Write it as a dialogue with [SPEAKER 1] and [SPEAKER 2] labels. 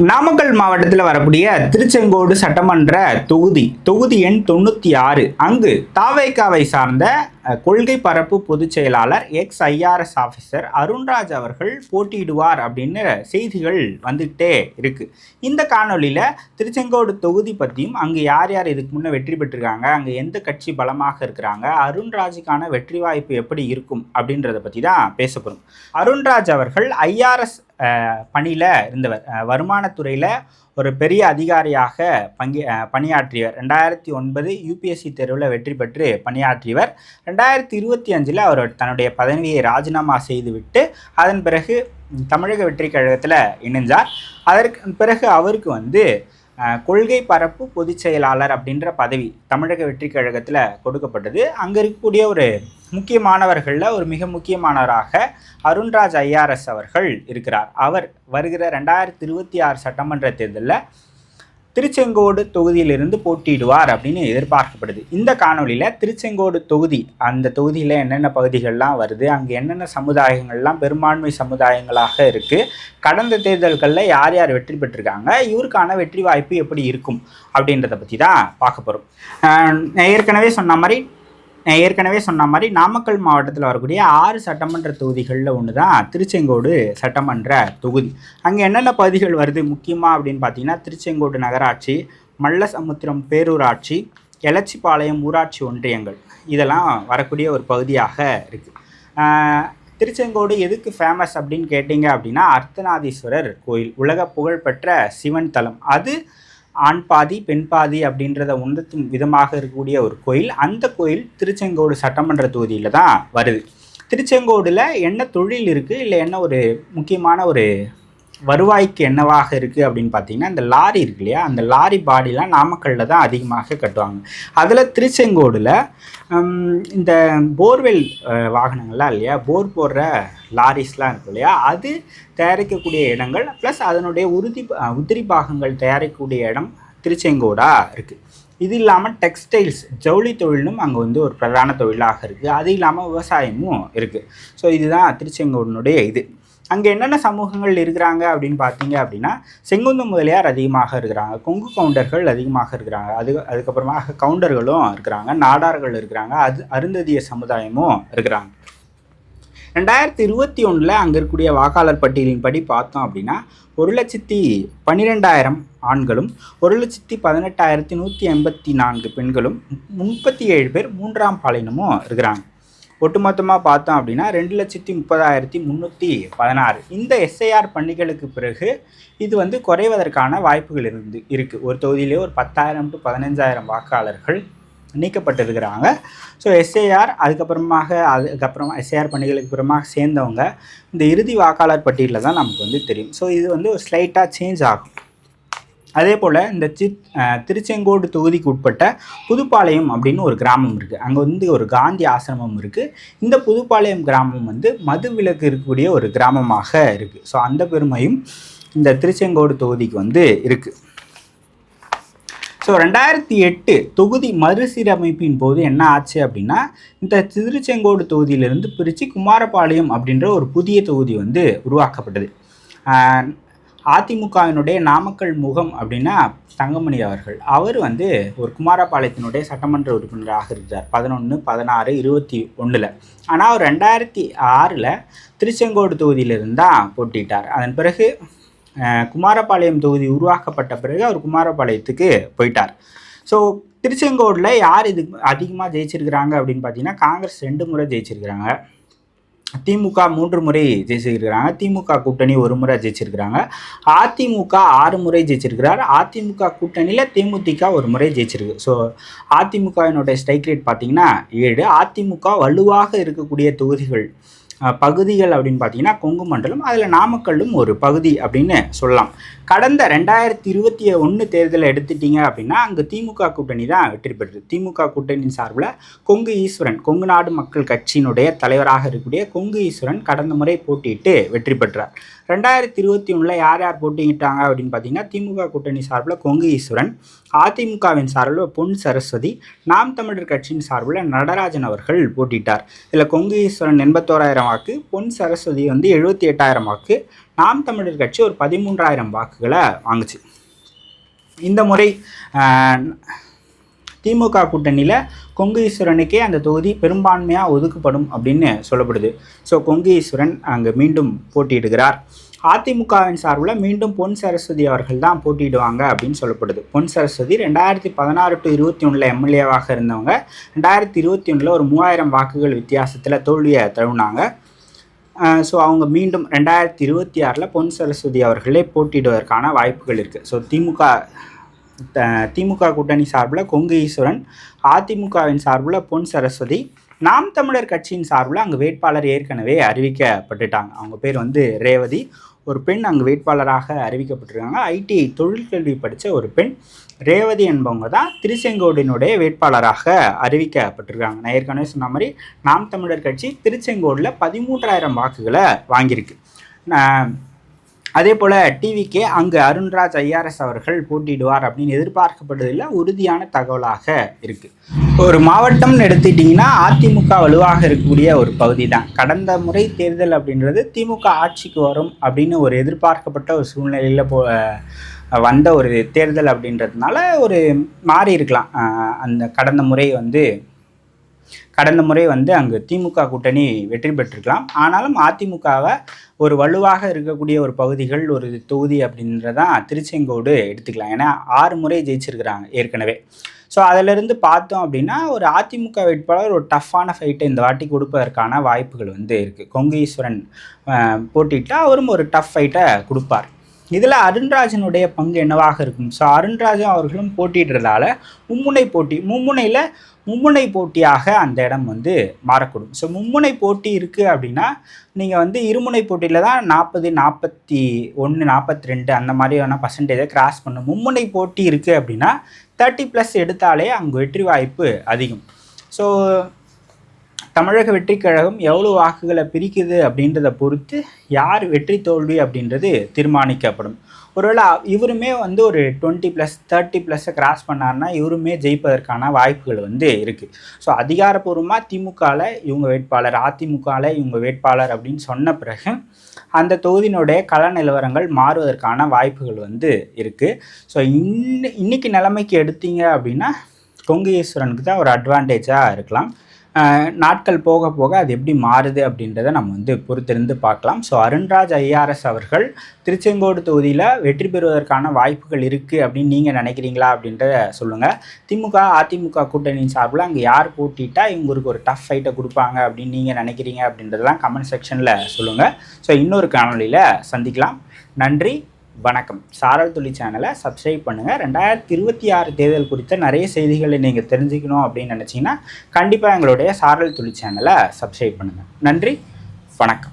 [SPEAKER 1] நாமக்கல் மாவட்டத்தில் வரக்கூடிய திருச்செங்கோடு சட்டமன்ற தொகுதி தொகுதி எண் தொண்ணூற்றி ஆறு அங்கு தாவேக்காவை சார்ந்த கொள்கை பரப்பு பொதுச் செயலாளர் எக்ஸ் ஐஆர்எஸ் ஆஃபீஸர் அருண்ராஜ் அவர்கள் போட்டியிடுவார் அப்படின்னு செய்திகள் வந்துக்கிட்டே இருக்கு. இந்த காணொலியில் திருச்செங்கோடு தொகுதி பற்றியும் அங்கு யார் யார் இதுக்கு முன்னே வெற்றி பெற்றிருக்காங்க அங்கே எந்த கட்சி பலமாக இருக்கிறாங்க அருண்ராஜுக்கான வெற்றி வாய்ப்பு எப்படி இருக்கும் அப்படின்றத பற்றி தான் பேச போகிறோம் அருண்ராஜ் அவர்கள் ஐஆர்எஸ் பணியில் இருந்தவர். வருமானத்துறையில் ஒரு பெரிய அதிகாரியாக பங்கு பணியாற்றியவர். ரெண்டாயிரத்தி ஒன்பது யூபிஎஸ்சி தேர்வில் வெற்றி பெற்று பணியாற்றியவர். ரெண்டாயிரத்தி இருபத்தி அஞ்சில் அவர் தன்னுடைய பதவியை ராஜினாமா செய்துவிட்டு அதன் பிறகு தமிழக வெற்றி கழகத்தில் இணைஞ்சார். அதற்கு பிறகு அவருக்கு வந்து கொள்கை பரப்பு பொதுச் செயலாளர் அப்படின்ற பதவி தமிழக வெற்றி கழகத்தில் கொடுக்கப்பட்டது. அங்கே இருக்கக்கூடிய ஒரு முக்கியமானவர்களில் ஒரு மிக முக்கியமானவராக அருண்ராஜ் ஐஆர்எஸ் அவர்கள் இருக்கிறார். அவர் வருகிற ரெண்டாயிரத்தி இருபத்தி ஆறு சட்டமன்ற தேர்தலில் திருச்செங்கோடு தொகுதியிலிருந்து போட்டியிடுவார் அப்படின்னு எதிர்பார்க்கப்படுது. இந்த காணொளியில் திருச்செங்கோடு தொகுதி அந்த தொகுதியில் என்னென்ன பகுதிகள்லாம் வருது அங்கே என்னென்ன சமுதாயங்கள்லாம் பெரும்பான்மை சமுதாயங்களாக இருக்குது கடந்த தேர்தல்களில் யார் யார் வெற்றி பெற்றிருக்காங்க இவருக்கான வெற்றி வாய்ப்பு எப்படி இருக்கும் அப்படின்றத பற்றி தான் பார்க்க போகிறோம் ஏற்கனவே சொன்ன மாதிரி ஏற்கனவே சொன்ன மாதிரி நாமக்கல் மாவட்டத்தில் வரக்கூடிய ஆறு சட்டமன்ற தொகுதிகளில் ஒன்று தான் திருச்செங்கோடு சட்டமன்ற தொகுதி. அங்கே என்னென்ன பகுதிகள் வருது முக்கியமாக அப்படின்னு பார்த்தீங்கன்னா திருச்செங்கோடு நகராட்சி மல்லசமுத்திரம் பேரூராட்சி எலச்சிபாளையம் ஊராட்சி ஒன்றியங்கள். இதெல்லாம் வரக்கூடிய ஒரு பகுதியாக இருக்குது திருச்செங்கோடு எதுக்கு ஃபேமஸ் அப்படின்னு கேட்டிங்க அப்படின்னா அர்த்தநாதீஸ்வரர் கோயில் உலக புகழ்பெற்ற சிவன் தலம். அது ஆண் பாதி பெண் பாதி அப்படின்றத உணர்த்தும் விதமாக இருக்கக்கூடிய ஒரு கோயில். அந்த கோயில் திருச்செங்கோடு சட்டமன்ற தொகுதியில் தான் வருது. திருச்செங்கோடில் என்ன தொழில் இருக்குது இல்லை என்ன ஒரு முக்கியமான ஒரு வருவாய்க்கு என்னவாக இருக்குது அப்படின்னு பார்த்தீங்கன்னா இந்த லாரி இருக்கு இல்லையா? அந்த லாரி பாடிலாம் நாமக்கல்லில் தான் அதிகமாக கட்டுவாங்க. அதில் திருச்செங்கோடில் இந்த போர்வெல் வாகனங்கள்லாம் இல்லையா? போர் போடுற லாரிஸ்லாம் இருக்கு இல்லையா? அது தயாரிக்கக்கூடிய இடங்கள் ப்ளஸ் அதனுடைய உறுதி உதிரி பாகங்கள் தயாரிக்கக்கூடிய இடம் திருச்செங்கோடாக இருக்குது இது இல்லாமல் டெக்ஸ்டைல்ஸ் ஜவுளி தொழிலும் அங்கே வந்து ஒரு பிரதான தொழிலாக இருக்குது அது இல்லாமல் விவசாயமும் இருக்குது ஸோ இதுதான் திருச்செங்கோடனுடைய இது. அங்கே என்னென்ன சமூகங்கள் இருக்கிறாங்க அப்படின்னு பார்த்தீங்க அப்படின்னா செங்குந்து முதலியார் அதிகமாக இருக்கிறாங்க கொங்கு கவுண்டர்கள் அதிகமாக இருக்கிறாங்க அது அதுக்கப்புறமாக கவுண்டர்களும் இருக்கிறாங்க நாடார்கள் இருக்கிறாங்க அது அருந்ததிய சமுதாயமும் இருக்கிறாங்க. ரெண்டாயிரத்தி இருபத்தி ஒன்றில் அங்கே இருக்கக்கூடிய வாக்காளர் பட்டியலின்படி பார்த்தோம் அப்படின்னா ஒரு லட்சத்தி பன்னிரெண்டாயிரம் ஆண்களும் ஒரு லட்சத்தி பதினெட்டாயிரத்தி நூற்றி எண்பத்தி நான்கு பெண்களும் முப்பத்தி ஏழு பேர் மூன்றாம் பாலினமும் இருக்கிறாங்க. ஒட்டுமொத்தமாக பார்த்தோம் அப்படின்னா ரெண்டு லட்சத்தி முப்பதாயிரத்தி முந்நூற்றி பதினாறு. இந்த எஸ்ஐஆர் பணிகளுக்கு பிறகு இது வந்து குறைவதற்கான வாய்ப்புகள் இருந்து இருக்குது ஒரு தொகுதியிலே ஒரு பத்தாயிரம் டு பதினஞ்சாயிரம் வாக்காளர்கள் நீக்கப்பட்டிருக்கிறாங்க. ஸோ எஸ்ஏஆர் அதுக்கப்புறமாக அதுக்கப்புறம் எஸ்ஏஆர் பணிகளுக்கு அப்புறமாக சேர்ந்தவங்க இந்த இறுதி வாக்காளர் பட்டியலில் தான் நமக்கு வந்து தெரியும். ஸோ இது வந்து ஒரு ஸ்லைட்டாக சேஞ்ச் ஆகும். அதே போல் இந்த சி திருச்செங்கோடு தொகுதிக்கு உட்பட்ட புதுப்பாளையம் அப்படின்னு ஒரு கிராமம் இருக்குது அங்கே வந்து ஒரு காந்தி ஆசிரமம் இருக்குது இந்த புதுப்பாளையம் கிராமம் வந்து மது விலக்கு இருக்கக்கூடிய ஒரு கிராமமாக இருக்குது ஸோ அந்த பெருமையும் இந்த திருச்செங்கோடு தொகுதிக்கு வந்து இருக்குது ஸோ ரெண்டாயிரத்தி எட்டு தொகுதி மறுசீரமைப்பின் போது என்ன ஆச்சு அப்படின்னா இந்த திருச்செங்கோடு தொகுதியிலிருந்து பிரித்து குமாரபாளையம் அப்படின்ற ஒரு புதிய தொகுதி வந்து உருவாக்கப்பட்டது. அதிமுகவினுடைய நாமக்கல் முகம் அப்படின்னா தங்கமணி அவர்கள். அவர் வந்து ஒரு குமாரபாளையத்தினுடைய சட்டமன்ற உறுப்பினராக இருக்கிறார். பதினொன்று பதினாறு இருபத்தி ஒன்றில் ஆனால் அவர் ரெண்டாயிரத்தி ஆறில் திருச்செங்கோடு தொகுதியிலிருந்து தான் போட்டிட்டார் அதன் பிறகு குமாரபாளையம் தொகுதி உருவாக்கப்பட்ட பிறகு அவர் குமாரபாளையத்துக்கு போயிட்டார். ஸோ திருச்செங்கோடில் யார் இது அதிகமாக ஜெயிச்சிருக்கிறாங்க அப்படின்னு பார்த்தீங்கன்னா காங்கிரஸ் ரெண்டு முறை ஜெயிச்சிருக்கிறாங்க. திமுக மூன்று முறை ஜெயிச்சிருக்கிறாங்க. திமுக கூட்டணி ஒரு முறை ஜெயிச்சிருக்கிறாங்க. அதிமுக ஆறு முறை ஜெயிச்சிருக்கிறார். அதிமுக கூட்டணியில் தேமுதிக ஒரு முறை ஜெயிச்சிருக்கு. ஸோ அதிமுகவினுடைய ஸ்ட்ரைக் ரேட் பார்த்தீங்கன்னா ஏழு. அதிமுக வலுவாக இருக்கக்கூடிய தொகுதிகள் பகுதிகள் அப்படின்னு பார்த்தீங்கன்னா கொங்கு மண்டலம் அதில் நாமக்கல்லும் ஒரு பகுதி அப்படின்னு சொல்லலாம். கடந்த ரெண்டாயிரத்தி இருபத்தி ஒன்று தேர்தலை எடுத்துட்டீங்க அப்படின்னா அங்கே திமுக கூட்டணி தான் வெற்றி பெற்றது. திமுக கூட்டணியின் சார்பில் கொங்கு ஈஸ்வரன் கொங்கு நாடு மக்கள் கட்சியினுடைய தலைவராக இருக்கக்கூடிய கொங்கு ஈஸ்வரன் கடந்த முறை போட்டியிட்டு வெற்றி பெற்றார். ரெண்டாயிரத்தி இருபத்தி ஒன்றில் யார் யார் போட்டிக்கிட்டாங்க அப்படின்னு பார்த்தீங்கன்னா திமுக கூட்டணி சார்பில் கொங்கு ஈஸ்வரன் அதிமுகவின் சார்பில் பொன் சரஸ்வதி நாம் தமிழர் கட்சியின் சார்பில் நடராஜன் அவர்கள் போட்டிட்டார் இதில் கொங்கு ஈஸ்வரன் எண்பத்தோராயிரம் வாக்கு பொன் சரஸ்வதி வந்து எழுபத்தி எட்டாயிரம் வாக்கு நாம் தமிழர் கட்சி ஒரு பதிமூன்றாயிரம் வாக்குகளை வாங்குச்சு. இந்த முறை திமுக கூட்டணியில் கொங்கு ஈஸ்வரனுக்கே அந்த தொகுதி பெரும்பான்மையாக ஒதுக்கப்படும் அப்படின்னு சொல்லப்படுது. ஸோ கொங்கு ஈஸ்வரன் அங்கே மீண்டும் போட்டியிடுகிறார். அதிமுகவின் சார்பில் மீண்டும் பொன் சரஸ்வதி அவர்கள் தான் போட்டியிடுவாங்க அப்படின்னு சொல்லப்படுது. பொன் சரஸ்வதி ரெண்டாயிரத்தி பதினாறு டு இருபத்தி ஒன்றில் எம்எல்ஏவாக இருந்தவங்க ரெண்டாயிரத்தி இருபத்தி ஒன்றில் ஒரு மூவாயிரம் வாக்குகள் வித்தியாசத்தில் தோல்வியை தழுவினாங்க. ஸோ அவங்க மீண்டும் ரெண்டாயிரத்தி இருபத்தி ஆறில் பொன் சரஸ்வதி அவர்களே போட்டியிடுவதற்கான வாய்ப்புகள் இருக்குது ஸோ திமுக திமுக கூட்டணி சார்பில் கொங்கு ஈஸ்வரன் அதிமுகவின் சார்பில் பொன் சரஸ்வதி நாம் தமிழர் கட்சியின் சார்பில் அங்கே வேட்பாளர் ஏற்கனவே அறிவிக்கப்பட்டுட்டாங்க. அவங்க பேர் வந்து ரேவதி. ஒரு பெண் அங்கு வேட்பாளராக அறிவிக்கப்பட்டிருக்காங்க. ஐடிஐ தொழிற்கல்வி படித்த ஒரு பெண். ரேவதி என்பவங்க தான் திருச்செங்கோடினுடைய வேட்பாளராக அறிவிக்கப்பட்டிருக்காங்க. நான் ஏற்கனவே சொன்ன மாதிரி நாம் தமிழர் கட்சி திருச்செங்கோடில் பதிமூன்றாயிரம் வாக்குகளை வாங்கியிருக்கு. அதே போல் டிவிக்கே அங்கு அருண்ராஜ் ஐஆர்எஸ் அவர்கள் போட்டியிடுவார் அப்படின்னு எதிர்பார்க்கப்படுவதில் உறுதியான தகவலாக இருக்குது ஒரு மாவட்டம்னு எடுத்துட்டிங்கன்னா அதிமுக வலுவாக இருக்கக்கூடிய ஒரு பகுதி தான். கடந்த முறை தேர்தல் அப்படின்றது திமுக ஆட்சிக்கு வரும் அப்படின்னு ஒரு எதிர்பார்க்கப்பட்ட ஒரு சூழ்நிலையில் போ வந்த ஒரு தேர்தல் அப்படின்றதுனால ஒரு மாறி இருக்கலாம். அந்த கடந்த முறை வந்து கடந்த முறை வந்து அங்கு திமுக கூட்டணி வெற்றி பெற்றிருக்கலாம். ஆனாலும் அதிமுகவை ஒரு வலுவாக இருக்கக்கூடிய ஒரு பகுதிகள் ஒரு தொகுதி அப்படின்றதான் திருச்செங்கோடு எடுத்துக்கலாம். ஏன்னா ஆறு முறை ஜெயிச்சிருக்கிறாங்க ஏற்கனவே. ஸோ அதிலிருந்து பார்த்தோம் அப்படின்னா ஒரு அதிமுக வேட்பாளர் ஒரு டஃப்பான ஃபைட்டை இந்த வாட்டி கொடுப்பதற்கான வாய்ப்புகள் வந்து இருக்குது கொங்கு ஈஸ்வரன் போட்டிட்டு அவரும் ஒரு டஃப் ஃபைட்டை கொடுப்பார். இதில் அருண்ராஜனுடைய பங்கு என்னவாக இருக்கும்? ஸோ அருண்ராஜன் அவர்களும் போட்டிடுறதால மும்முனை போட்டி மும்முனையில் மும்முனை போட்டியாக அந்த இடம் வந்து மாறக்கூடும். ஸோ மும்முனை போட்டி இருக்குது அப்படின்னா நீங்கள் வந்து இருமுனை போட்டியில் தான் நாற்பது நாற்பத்தி ஒன்று நாற்பத்தி ரெண்டு அந்த மாதிரியான பர்சன்டேஜை கிராஸ் பண்ணும் மும்முனை போட்டி இருக்குது அப்படின்னா தேர்ட்டி ப்ளஸ் எடுத்தாலே அங்கே வெற்றி வாய்ப்பு அதிகம். ஸோ தமிழக வெற்றி கழகம் எவ்வளோ வாக்குகளை பிரிக்குது அப்படின்றத பொறுத்து யார் வெற்றி தோல்வி அப்படின்றது தீர்மானிக்கப்படும். ஒருவேளை இவருமே வந்து ஒரு டுவெண்ட்டி ப்ளஸ் தேர்ட்டி ப்ளஸ்ஸை கிராஸ் பண்ணார்னா இவருமே ஜெயிப்பதற்கான வாய்ப்புகள் வந்து இருக்குது ஸோ அதிகாரப்பூர்வமாக திமுகவில் இவங்க வேட்பாளர் அதிமுகவில் இவங்க வேட்பாளர் அப்படின்னு சொன்ன பிறகு அந்த தொகுதியினுடைய கள நிலவரங்கள் மாறுவதற்கான வாய்ப்புகள் வந்து இருக்குது ஸோ இன்னி இன்னைக்கு நிலைமைக்கு எடுத்தீங்க அப்படின்னா கொங்கு ஈஸ்வரனுக்கு தான் ஒரு அட்வான்டேஜாக இருக்கலாம். நாட்கள் போக போக அது எப்படி மாறுது அப்படின்றத நம்ம வந்து பொறுத்திருந்து பார்க்கலாம். ஸோ அருண்ராஜ் ஐஆர்எஸ் அவர்கள் திருச்செங்கோடு தொகுதியில் வெற்றி பெறுவதற்கான வாய்ப்புகள் இருக்குது அப்படின்னு நீங்கள் நினைக்கிறீங்களா அப்படின்றத சொல்லுங்கள் திமுக அதிமுக கூட்டணியின் சார்பில் அங்கே யார் போட்டிட்டா இவங்களுக்கு ஒரு டஃப் ஃபைட்டை கொடுப்பாங்க அப்படின்னு நீங்கள் நினைக்கிறீங்க அப்படின்றதெல்லாம் கமெண்ட் செக்ஷனில் சொல்லுங்கள் ஸோ இன்னொரு காணொலியில் சந்திக்கலாம். நன்றி. வணக்கம். சாரல் துளி சேனலை சப்ஸ்கிரைப் பண்ணுங்கள் ரெண்டாயிரத்தி இருபத்தி ஆறு தேர்தல் குறித்த நிறைய செய்திகளை நீங்கள் தெரிஞ்சுக்கணும் அப்படின்னு நினச்சிங்கன்னா கண்டிப்பாக எங்களுடைய சாரல் துளி சேனலை சப்ஸ்கிரைப் பண்ணுங்கள் நன்றி. வணக்கம்.